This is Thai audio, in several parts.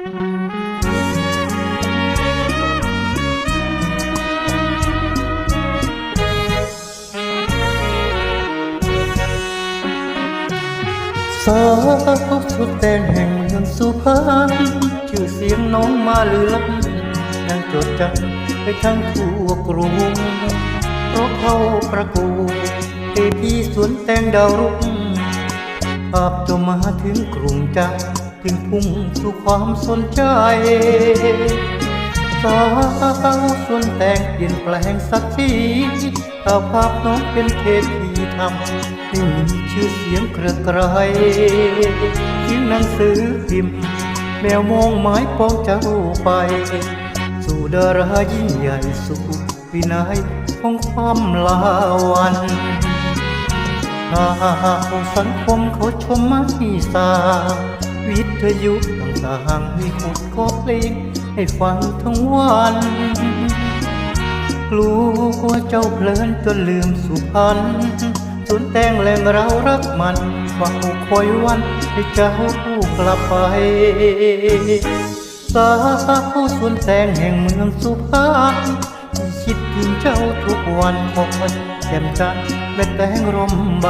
สาวสุดแดนแห่งเมืองสุพรรณชื่อเสียงน้องมาลือลันยังจดจำไปทั้งทั่วกรุงเพราะเข้าประกูเทพีสวนแตงดาวรุ่ง ภาพจะมาถึงกรุงใจถึงพุ่งสู่ความสนใจ สาวส่วนแต่งเปลี่ยนแปลงสักทีเอาภาพน้องเป็นเทพีทำให้มีชื่อเสียงเกระไกรทิ้งหนังสือพิมพ์ แมวมองไม้ปองเจ้าไป สู่ดารายิ่งใหญ่สู่วินัยของความลาวัน ถ้าสังคมเขาชมไม่สาวิทยุต่างๆมีขุดขอเพลงให้ฟังทั้งวัน กลัวเจ้าเพลินจนลืมสุพรรณสวนแต่งแหล่งเรารักมันเฝ้าคอยวันให้เจ้าผู้กลับไปสาวสวนแต่งแห่งเมืองสุพรรณ คิดถึงเจ้าทุกวันคอยแจ่มจันแม่แต่งร่มใบ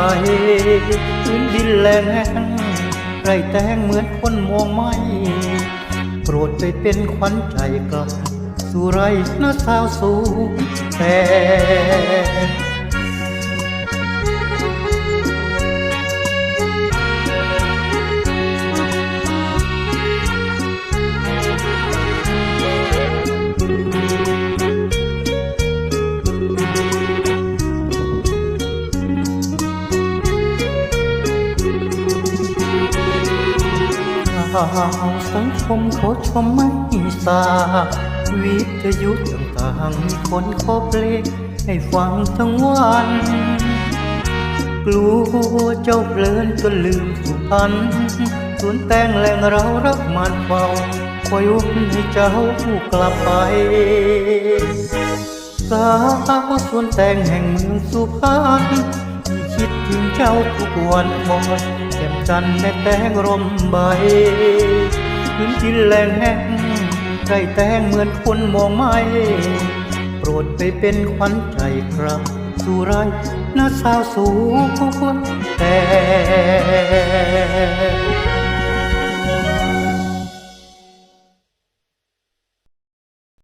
พื้นดินแหลงไรแต่งเหมือนคนมองไม่โปรดไปเป็นขวัญใจกลับสู่ไรนะสาวสูงแต่ ข่าวสังคมเขาชมไม่สาวิทยุต่างๆมีคนขอเพลงให้ฟังทั้งวัน กลัวเจ้าเพลินจนลืมสุพรรณสวนแตงแหล่งเรารักมันเฝ้าคอยวันให้เจ้ากลับไปสาวสวนแตงแห่งเมืองสุพรรณคิดถึงเจ้าทุกวันคอย แก้มจันแม่แตงร่มใบพื้นที่แหลงแห้งใกล้แตงเหมือนคนมองไม่ โปรดไปเป็นขวัญใจครับสุไรน้าสาวสูงแต่